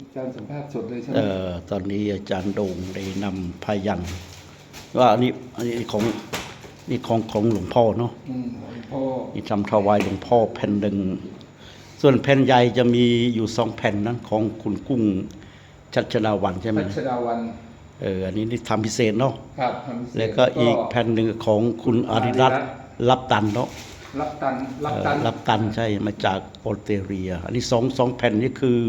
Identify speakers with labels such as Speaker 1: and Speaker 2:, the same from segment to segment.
Speaker 1: อาจารย์สัมภาษณ์สดเลยใช่ไหม
Speaker 2: เอ่อตอนนี้อาจารย์โด่งได้นำพายันว่าอันนี้อันนี้ของนี่ของของหลวงพ่อเนาะ
Speaker 1: อืมหลวงพ่อ
Speaker 2: นี่ทำถวายหลวงพ่อแผ่นหนึ่งส่วนแผ่นใหญ่จะมีอยู่สองแผ่นนั้นของคุณกุ้งชัชดาวันใช่ไหม
Speaker 1: พัชดาวัน
Speaker 2: เอออันนี้นี่ทำพิเศษเนาะ
Speaker 1: ครับทำพิเศษ
Speaker 2: แล้วก็อีกแผ่นหนึ่งของคุณอาริรัตน์รับตันเนาะ
Speaker 1: รับตันรับ
Speaker 2: เอ่อ
Speaker 1: ตัน
Speaker 2: รับตันใช่มาจากออสเตรเลีย อันนี้สองสองแผ่นนี่คือ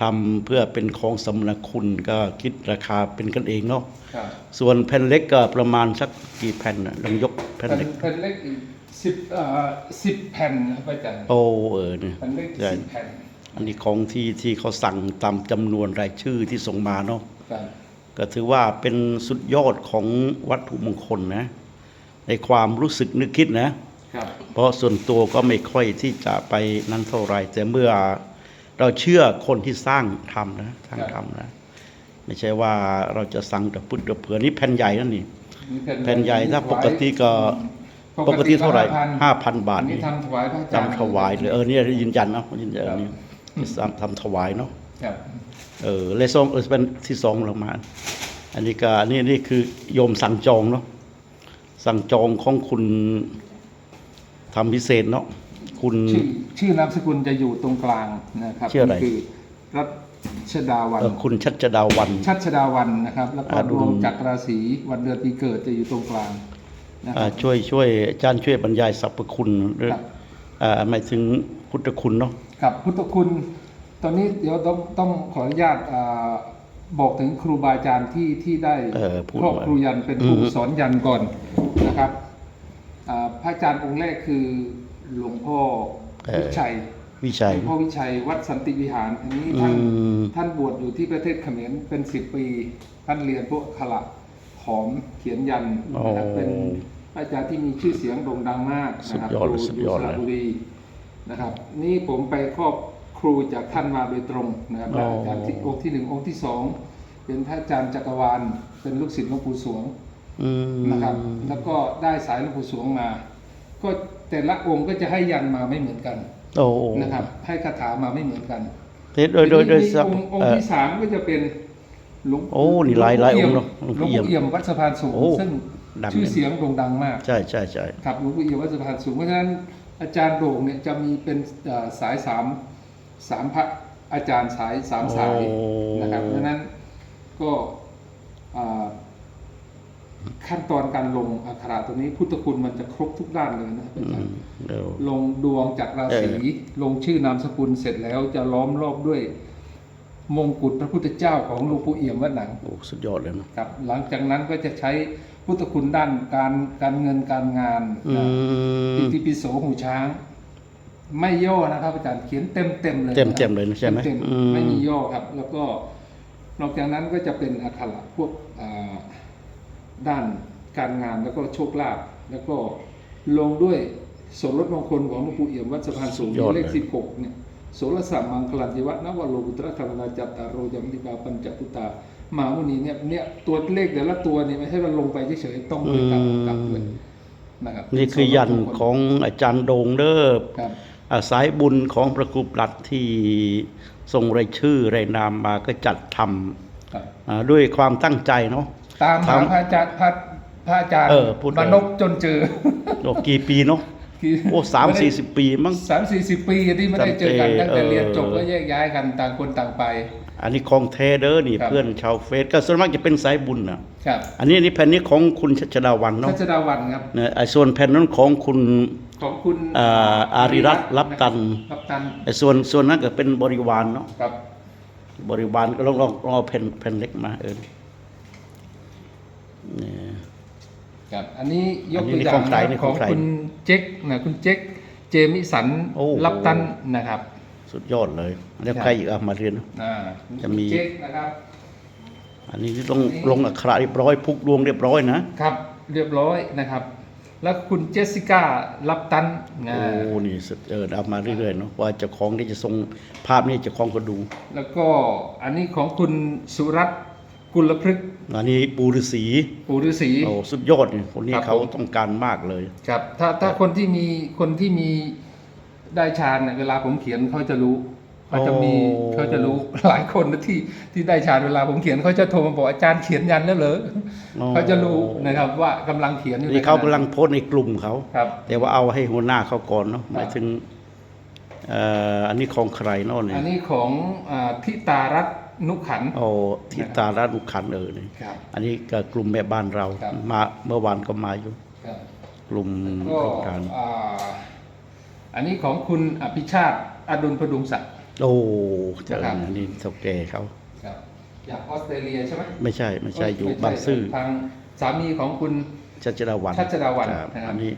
Speaker 2: ทำเพื่อเป็นของสมนาคุณก็คิดราคาเป็นกันเองเนาะ
Speaker 1: ครับ
Speaker 2: ส่วนแผ่นเล็กก็ประมาณสักกี่แผ่นน่ะลองยกแผ่น
Speaker 1: แผ่น
Speaker 2: เล็ก
Speaker 1: แผ่นเล็กอีกสิบเอ่อสิบแผ่นนะครับอาจารย์
Speaker 2: โอ้เออเนี่ย
Speaker 1: แผ่นเล็ก
Speaker 2: ใช่
Speaker 1: สิบแผ่น
Speaker 2: อันนี้ของที่ที่เขาสั่งตามจำนวนรายชื่อที่ส่งมาเนาะ
Speaker 1: ครับ
Speaker 2: ก็ถือว่าเป็นสุดยอดของวัตถุมงคลนะ ในความรู้สึกนึกคิดนะ
Speaker 1: ครับ
Speaker 2: เพราะส่วนตัวก็ไม่ค่อยที่จะไปนั้นเท่าไหรแต่เมื่อ เราเชื่อคนที่สร้างทำนะสร้างทำนะ ไม่ใช่ว่าเราจะสั่งแต่พุทธเผื่อนี่แผ่นใหญ่นั่นนี่
Speaker 1: นี่
Speaker 2: แผ่นใหญ่ถ้าปกติก็ปกติเท่าไหร่ห้าพันบาท
Speaker 1: อันนี้
Speaker 2: นี่
Speaker 1: ทำถวายพระอาจารย์
Speaker 2: ทำถวายเลยเออเนี่ยยืนยันเนาะยืนยันอันนี้ทำทำถวายเนาะ
Speaker 1: ครับ
Speaker 2: เออเลยสองเออเป็นที่สองลงมา อันนี้ก็นี่นี่คือโยมสั่งจองเนาะสั่งจองของคุณทำพิเศษเนาะ คุณ
Speaker 1: ชื่อชื่อนามสกุลจะอยู่ตรงกลางนะครับ
Speaker 2: ชื่ออะไร
Speaker 1: นี่คือรัชดาวัน
Speaker 2: เอ่อคุณชัชดาวัน
Speaker 1: ชัชดาวันนะครับ แล้วก็
Speaker 2: อ่าดู
Speaker 1: ดวงจักรราศีวันเดือนปีเกิดจะอยู่ตรงกลางนะค
Speaker 2: อ่า
Speaker 1: รับ
Speaker 2: ช่วยช่วยอาจารย์ช่วยบรรยายสรรพคุณหรือ
Speaker 1: ครับ
Speaker 2: อ่าหมายถึงพุทธคุณเนาะ
Speaker 1: ครับพุทธคุณ ตอนนี้เดี๋ยวต้องต้องขออนุญาตอ่าบอกถึงครูบาอาจารย์ที่ที่ได้
Speaker 2: เออพูด
Speaker 1: ครอบ
Speaker 2: ไว้
Speaker 1: ครูยันเป็นผู้
Speaker 2: อืม
Speaker 1: สอนยันก่อนนะครับอ่าพระอาจารย์องค์แรกคือ หลวงพ่อวิชัย
Speaker 2: วิ
Speaker 1: ห
Speaker 2: ชัย
Speaker 1: ลวงพ่อวิชัยวัดสันติวิหารอันนี้ท่าน
Speaker 2: อืม
Speaker 1: ท่านบวชอยู่ที่ประเทศเขมรเป็นสิบปี ท่านเรียนพวกขละขอมเขียนยันนะครับ
Speaker 2: โอ้
Speaker 1: เป็นอาจารย์ที่มีชื่อเสียงโด่งดังมากนะครับ
Speaker 2: สุดยอดเลย
Speaker 1: ครู
Speaker 2: สุดยอด
Speaker 1: ส
Speaker 2: เลย
Speaker 1: ระบุรีนะครับ นี่ผมไปครอบครูจากท่านมาโดยตรงนะครับ
Speaker 2: โอ้
Speaker 1: อาจารย์ที่องค์ที่หนึ่งองค์ที่สองเป็นพระอาจารย์จักรวาลเป็นลูกศิษย์หลวงปู่สวง
Speaker 2: อืม
Speaker 1: นะครับ แล้วก็ได้สายหลวงปู่สวงมา ก็แต่ละองค์ก็จะให้ยันมาไม่เหมือนกัน
Speaker 2: โอ้
Speaker 1: นะครับ ให้คาถามาไม่เหมือนกัน
Speaker 2: โดยโดยโดย
Speaker 1: ทีนี้
Speaker 2: สัพ
Speaker 1: องค์อง
Speaker 2: เอ่
Speaker 1: ค์
Speaker 2: อ
Speaker 1: ที่สามก็จะเป็นหลวง
Speaker 2: โอ้นี่หลายหลายองค์เนอะ
Speaker 1: ห
Speaker 2: ห
Speaker 1: ล
Speaker 2: ล
Speaker 1: ว
Speaker 2: ว
Speaker 1: ง
Speaker 2: งปู่
Speaker 1: ปู่
Speaker 2: เอี่
Speaker 1: เอี่
Speaker 2: ย
Speaker 1: ย
Speaker 2: ม
Speaker 1: มวัดสะพานสูง
Speaker 2: โอ้
Speaker 1: ซึ่ง
Speaker 2: ดัง
Speaker 1: ชื่อ
Speaker 2: เลย
Speaker 1: เสียงโด่งดังมาก
Speaker 2: ใช่ใช่ใช่
Speaker 1: ครับหลวงปู่เอี่ยมวัดสะพานสูงเพราะฉะนั้นอาจารย์โด่งเนี่ยจะมีเป็นเอ่อสายสามสามพระอาจารย์สายสามสายนะครับเพราะฉะนั้นก็อ่า ขั้นตอนการลงอักขระตัวนี้พุทธคุณมันจะครบทุกด้านเลยนะครับอา
Speaker 2: อื
Speaker 1: จาร
Speaker 2: ม
Speaker 1: ย์
Speaker 2: เดี๋ยว
Speaker 1: ลงดวงจากราศี
Speaker 2: เออ
Speaker 1: ลงชื่อนามสกุลเสร็จแล้วจะล้อมรอบด้วยมงกุฎพระพุทธเจ้าของหลวงปู่เอี่ยมวัดหนัง
Speaker 2: โอ้สุดยอดเลยเนอะ
Speaker 1: ครับ หลังจากนั้นก็จะใช้พุทธคุณด้านการการเงินการงาน
Speaker 2: อื
Speaker 1: นะ
Speaker 2: ม
Speaker 1: อิติปิโสหูช้าง ไม่ย่อนะครับ อาจารย์เขียนเต็มเต็มๆเลย
Speaker 2: เต็ม
Speaker 1: นะครับ
Speaker 2: เต็มเลยนะใช่ไหม
Speaker 1: เต็มๆ
Speaker 2: อืม
Speaker 1: ไม่มีย่อครับ แล้วก็นอกจากนั้นก็จะเป็นอักขระพวกอ่า ด้านการงานแล้วก็โชคลาภแล้วก็ลงด้วยสมรสมงคลของหลวงปู่เอี่ยมวัดสะพานสูง
Speaker 2: ยอด
Speaker 1: เลข
Speaker 2: เลย
Speaker 1: สิบหกเนี่ยโสรสัมมังคลันติวะนวโลกุตระธรรมนาจัตตารโรยมติกาปัญจพุตตามหามุนีเนี่ยเนี่ยตัวเลขแต่ละตัวเนี่ยไม่ใช่ว่าลงไปเฉยๆต้องไปกลับกลับด้วยนะครับ
Speaker 2: นี่คือยันของอาจารย์โดงเด้อ
Speaker 1: ครับ
Speaker 2: อาสายบุญของพระครูปลัดที่ส่งรายชื่อรายนามมาก็จัดท
Speaker 1: ครับำ
Speaker 2: อ่าด้วยความตั้งใจเนาะ
Speaker 1: ตามหา
Speaker 2: ตาม
Speaker 1: พระอาจารย์พระพระอาจารย์
Speaker 2: เออพูดเลย
Speaker 1: มานพจนเจอ
Speaker 2: โอ้กี่ปีเนาะ
Speaker 1: คือ
Speaker 2: โอ้สามสี่สิบปีมั้ง
Speaker 1: สามสี่สิบปีที่ไม่ได้เจอกัน
Speaker 2: ตั้
Speaker 1: ตั้
Speaker 2: ง
Speaker 1: ง
Speaker 2: แต่
Speaker 1: แต่เรียนจบ
Speaker 2: เออ
Speaker 1: ก็แยกย้ายกันต่างคนต่างไป
Speaker 2: อันนี้ของเทเดอร์นี่
Speaker 1: ครับ
Speaker 2: เพื่อนชาวเฟซก็ส่วนมากจะเป็นสายบุญนะ ครับอันนี้นี่แผ่นนี้ของคุณชัชดาวัน
Speaker 1: ทั
Speaker 2: เนาะ
Speaker 1: ชดาวันครับ
Speaker 2: เนี่ยไอ้ส่วนแผ่นนั้นของคุณ
Speaker 1: ของคุณ
Speaker 2: อ่าอาริรัตน์รับตัน
Speaker 1: รับตัน
Speaker 2: ไอ้ส่วนส่วนนั้นก็เป็นบริวารเนาะ
Speaker 1: ครับ
Speaker 2: บริวารก็ลองลองลองเอาแผ่นแผ่นเล็กมาเออ เนี่ย
Speaker 1: ครับอันนี้ยก
Speaker 2: อันนี้
Speaker 1: ตัวอย่าง
Speaker 2: ของใคร
Speaker 1: นะ
Speaker 2: นี่
Speaker 1: ข
Speaker 2: ข
Speaker 1: อ
Speaker 2: องงใคร
Speaker 1: คุณเจ๊กนะคุณเจ๊กเจมิสัน
Speaker 2: โอ้โห
Speaker 1: รับตันนะครับ
Speaker 2: สุดยอดเลย แล้ว
Speaker 1: ครับ
Speaker 2: ใครอีกอะมาเรียน
Speaker 1: อ่า
Speaker 2: จะมี
Speaker 1: คุณเจ๊กนะครับ
Speaker 2: อันนี้ต้องลงอักขระเรียบร้อยพุกดวงเรียบร้อยนะ
Speaker 1: ครับเรียบร้อยนะครับ แล้วคุณเจสสิก้ารับตันนะ
Speaker 2: โอ้ นี่สุดเออเอามาเรื่อยๆเนาะว่าเจ้าของที่จะส่งภาพนี้เจ้าของก็ดู
Speaker 1: แล้วก็อันนี้ของคุณสุรัตน์ กุลพฤกษ์
Speaker 2: อันนี้ปูฤาษี
Speaker 1: ปู่ฤาษี
Speaker 2: โอ้สุดยอดนี่คนนี้
Speaker 1: ครับ
Speaker 2: เขา
Speaker 1: ผม
Speaker 2: ต้องการมากเลย
Speaker 1: ครับ ถ้าถ้าคนที่มีคนที่มีได้ฌานเนี่ยเวลาผมเขียนเขาจะรู้เขเขาจะมี
Speaker 2: โอ้
Speaker 1: เขาจะรู้หลายคนนะที่ที่ได้ฌานเวลาผมเขียนเขาจะโทรมาบอกอาจารย์เขียนยันแล้วเหรอเขาจะรู้นะครับ ว่ากำลังเขียนอยู่
Speaker 2: นี่เขากำลังโพสต์ในกลุ่มเขา
Speaker 1: ครับ
Speaker 2: แต่ว่าเอาให้หัวหน้าเขาก่อนเนาะหมายถึงเอ่ออันนี้ของใครเนาะเนี่
Speaker 1: อั
Speaker 2: ย
Speaker 1: นนี้ของอ่าทิตารัตน์ นุขันธ์
Speaker 2: โอ้ทิตารานุขันธ์เออนี่
Speaker 1: ครับ
Speaker 2: อันนี้ก็กลุ่มแม่บ้านเรา
Speaker 1: ครับ
Speaker 2: มาเมื่อวานก็มาอยู่
Speaker 1: ครับ
Speaker 2: กลุ่ม
Speaker 1: ก็
Speaker 2: โครงการ
Speaker 1: อ่าอันนี้ของคุณอภิชาติอดุลพดุงศักดิ์
Speaker 2: โอ้เจ้า
Speaker 1: ครับ
Speaker 2: อันนี้เท่าแก่เขา
Speaker 1: ครับจากออสเตรเลียใช่ไหม
Speaker 2: ไม่ใช่ไม่ใช่อยู่
Speaker 1: ไม่
Speaker 2: บางซื่อ
Speaker 1: ทางสามีของคุณ
Speaker 2: ชัชดาวัน
Speaker 1: ชัชดาวัลย์
Speaker 2: ครับ
Speaker 1: นะครับ
Speaker 2: อันนี้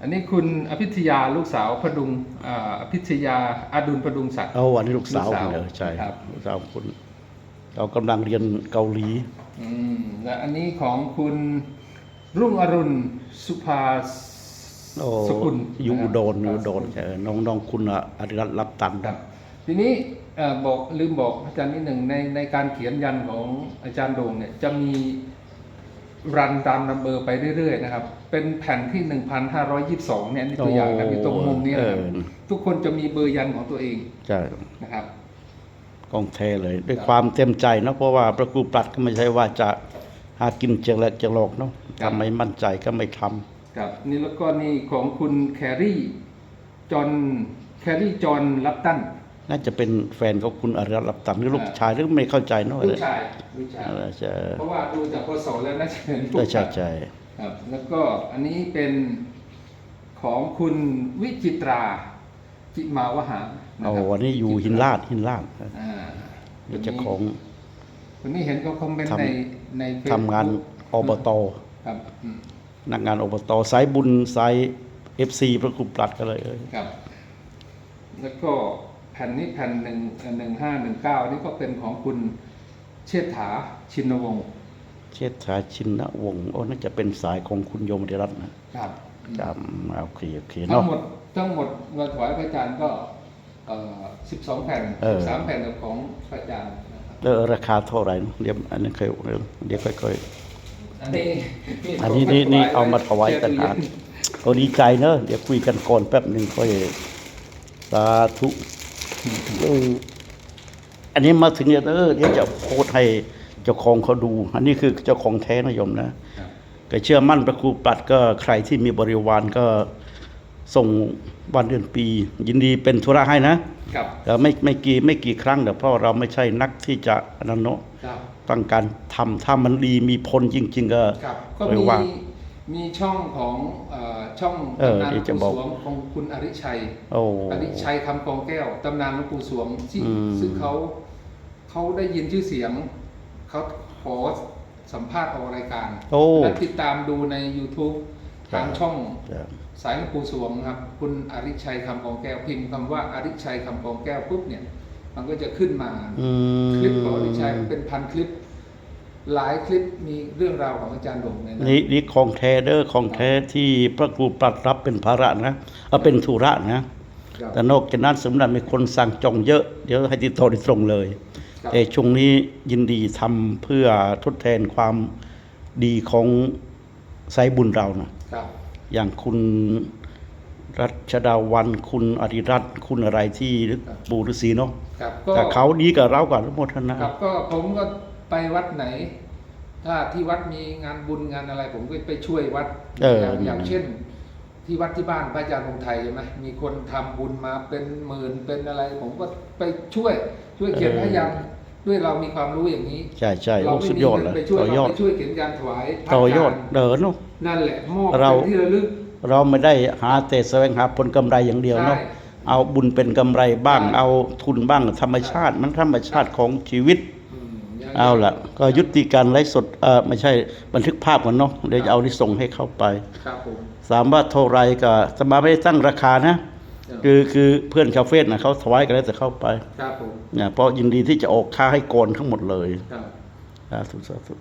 Speaker 1: อันนี้คุณอภิทยาลูกสาวพดุงอ่าอภิทยาอดุลพดุงศักดิ์
Speaker 2: เอาอันนี้ลูกสาว
Speaker 1: ลูกสาว
Speaker 2: คุณเลยใช่
Speaker 1: ครับ
Speaker 2: ลูกสาวคุณเรากำลังเรียนเกาหลี
Speaker 1: อืมและอันนี้ของคุณรุ่งอรุณสุภา
Speaker 2: โอ้
Speaker 1: สกุล
Speaker 2: อยู่อุดร
Speaker 1: นะ
Speaker 2: อ
Speaker 1: ค
Speaker 2: ยู่
Speaker 1: รับ
Speaker 2: อุดรใช่น้องน้องคุณอะอริรัตน์รับตัน
Speaker 1: ครับ ทีนี้เอ่อบอกลืมบอกอาจารย์นิดหนึ่งในในการเขียนยันของอาจารย์โด่งเนี่ยจะมี รันตามนัมเบอร์ไปเรื่อยๆนะครับ เป็นแผ่นที่ 1522 เนี่ยนี่ตัวอย่างนะอยู่ตรงมุมนี้นะครับ
Speaker 2: เออ
Speaker 1: ทุกคนจะมีเบอร์ยันของตัวเอง
Speaker 2: ใช่
Speaker 1: นะครับ
Speaker 2: กองแท้เลย ด้วย
Speaker 1: ครับ
Speaker 2: ความเต็มใจเนาะเพราะว่าพระครูปรัดก็ไม่ใช่ว่าจะหากินเจริญจะหลอกเนาะ
Speaker 1: ครับ
Speaker 2: ทำไม่มั่นใจก็ไม่ทำ
Speaker 1: ครับนี่แล้วก็นี่ของคุณแครี่จอห์นแครี่จอห์นลับตัน
Speaker 2: น่าจะเป็นแฟนของคุณอริรัตน์รับตันหรือลูก
Speaker 1: อ่า
Speaker 2: ชายหรือไม่เข้าใจเนาะ
Speaker 1: ลูกชายลูกชาย
Speaker 2: อะไรจะ
Speaker 1: เพราะว่าดูจากพศแล้วน่าจะเป็นลูก
Speaker 2: ใช่ใช่
Speaker 1: ชาย
Speaker 2: ใช่
Speaker 1: ครับแล้วก็อันนี้เป็นของคุณวิจิตราจิมาวหานะ
Speaker 2: โอ้
Speaker 1: ครับ
Speaker 2: วันนี้อยู่หินลาดหินลาด
Speaker 1: อ่า
Speaker 2: เดี๋ยวเจะของ
Speaker 1: วันนี้เห็นเขาคอมเมนต์
Speaker 2: ทำ
Speaker 1: ในใน Facebook
Speaker 2: ทำงานอบต
Speaker 1: ครับอืม
Speaker 2: นักงานอบตสายบุญสายเอฟซีพระครูปรัดก็เลยเออ
Speaker 1: ครับ แล้วก็แผ่นนี้แผ่นหนึ่งหนึ่งห้าหนึ่งเก้านี่ก็เป็นของคุณเชษฐาชินวงศ์
Speaker 2: เชษฐาชินวงศ์โอ้น่าจะเป็นสายของคุณโยมเดรัตน์นะครับจำโอเคโอเค
Speaker 1: ทั้
Speaker 2: เนาะ
Speaker 1: งหมดทั้งหมดเงินถวายพระอาจารย์ก็สิบสองแผ่น
Speaker 2: เออ
Speaker 1: สามแผ่นของพระอาจารย์นะครับ
Speaker 2: แล้วราคาเท่าไหร่เดี๋ยวอันนี้เคยเดี๋ยวค่อย
Speaker 1: อันนี้
Speaker 2: ๆอันนี้นี่นี่เอามาถวายต่างหากก็ดีใจเนอะเดี๋ยวคุยกันก่อนแป๊บหนึ่งค่อยสาธุเอออันนี้มาถึงเนี่ยเออเดี๋ยวจะโพสต์ให้เจ้าของเขาดู อันนี้คือเจ้าของแท้นะโยมนะ
Speaker 1: ครับ
Speaker 2: ก็เชื่อมั่นพระครูปรัดก็ใครที่มีบริวารก็ส่งวันเดือนปี ยินดีเป็นธุระให้นะครับแต่ไม่ไม่กี่ไม่กี่ครั้งแต่เพราะเราไม่ใช่นักที่จะอนันโนะ
Speaker 1: ครับ
Speaker 2: ต้องการทำถ้ามันดีมีผลจริง ๆ ก็
Speaker 1: ครับก็
Speaker 2: ไม่
Speaker 1: มี
Speaker 2: ว่า
Speaker 1: มีช่องของเอ่อช่อง
Speaker 2: เออ
Speaker 1: ตำนานหล
Speaker 2: เดี๋
Speaker 1: ว
Speaker 2: ยว
Speaker 1: ง
Speaker 2: จะบอ
Speaker 1: ปู่
Speaker 2: ก
Speaker 1: สวงของคุณอริชัย
Speaker 2: โอ้
Speaker 1: อริชัยคำกองแก้วตำนานหลวงปู่สวงที่
Speaker 2: อืม
Speaker 1: ซึ่งเขาเขาได้ยินชื่อเสียง เขาขอสัมภาษณ์ออกรายการ
Speaker 2: โอ้
Speaker 1: และติดตามดูใน YouTube ทางช่อง
Speaker 2: ครับ
Speaker 1: สายหลวงปู่สวงนะครับ คุณอริชัยคำกองแก้วพิมพ์คำว่าอริชัยคำกองแก้วปุ๊บเนี่ย มันก็จะขึ้นมา
Speaker 2: อืม
Speaker 1: คลิปของอริชัยเป็นพันคลิป หลายคลิปมีเรื่องราวของอาจารย์หลงในนั้น
Speaker 2: นี่นี่ของแท้เด้อของแท้ที่พระครูปรัดรับเป็นภาระนะเอาเป็นธุระนะ
Speaker 1: ครับ
Speaker 2: แต่นอกจากนั้นสำหรับมีคนสั่งจองเยอะ เดี๋ยวให้ติดต่อโดยตรงเลย
Speaker 1: ครับ
Speaker 2: แต่ช่วงนี้ยินดีทำเพื่อทดแทนความดีของสายบุญเรานะ ครับอย่างคุณรัชดาวันคุณอริรัตน์คุณอะไรที่
Speaker 1: ครับ
Speaker 2: ปู่ฤาษีเนาะ
Speaker 1: ครับก็
Speaker 2: แต่เขาดีกับเรากับทุกโมทนา
Speaker 1: ครับก็ผมก็ไปวัดไหน ถ้าที่วัดมีงานบุญงานอะไร ผมก็ไปช่วยวัด
Speaker 2: เออ
Speaker 1: อย่างอย่างเช่น ที่วัดที่บ้านพระอาจารย์พงไทยใช่ไหมมีคนทำบุญมาเป็นหมื่นเป็นอะไร ผมก็ไปช่วยช่วยเขียนพระยันด้วยเรามีความรู้อย่างนี้
Speaker 2: ใช่ใช่
Speaker 1: เรา
Speaker 2: โอ้
Speaker 1: ไม่
Speaker 2: สุด
Speaker 1: มี
Speaker 2: ยอด
Speaker 1: เงิ
Speaker 2: เลย
Speaker 1: นไปช่วย
Speaker 2: ต่อย
Speaker 1: เรา
Speaker 2: อด
Speaker 1: ไปช่วยเขียนการถวายพระ
Speaker 2: ต่อยอดา
Speaker 1: จาร
Speaker 2: เดินเนาะ
Speaker 1: นั่นแหละมอบ
Speaker 2: เรา
Speaker 1: เป็นที่ระลึก
Speaker 2: เราไม่ได้หาแต่แสวงหาผลกำไรอย่างเดียวเนาะ
Speaker 1: ใช่
Speaker 2: เอาบุญเป็นกำไรบ้าง
Speaker 1: ใช่
Speaker 2: เอาทุนบ้างธรรมชาติมันธรรมชาติของชีวิต
Speaker 1: อืมย่ง
Speaker 2: เอาละก็ยุติการไลฟ์สดเออไม่ใช่บันทึกภาพกันเนาะเดี๋ยวจะเอาที่ส่งให้เข้าไป
Speaker 1: ครับผม
Speaker 2: สามว่าเท่าไรก็สมาไม่ได้ตั้งราคานะ คือคือเพื่อนคาเฟ่นะเขาถวายกันแล้วแต่เข้าไป
Speaker 1: ครับผม
Speaker 2: เนี่ยเพราะยินดีที่จะออกค่าให้ก่อนทั้งหมดเลย
Speaker 1: ครับ
Speaker 2: สาธุสาธุ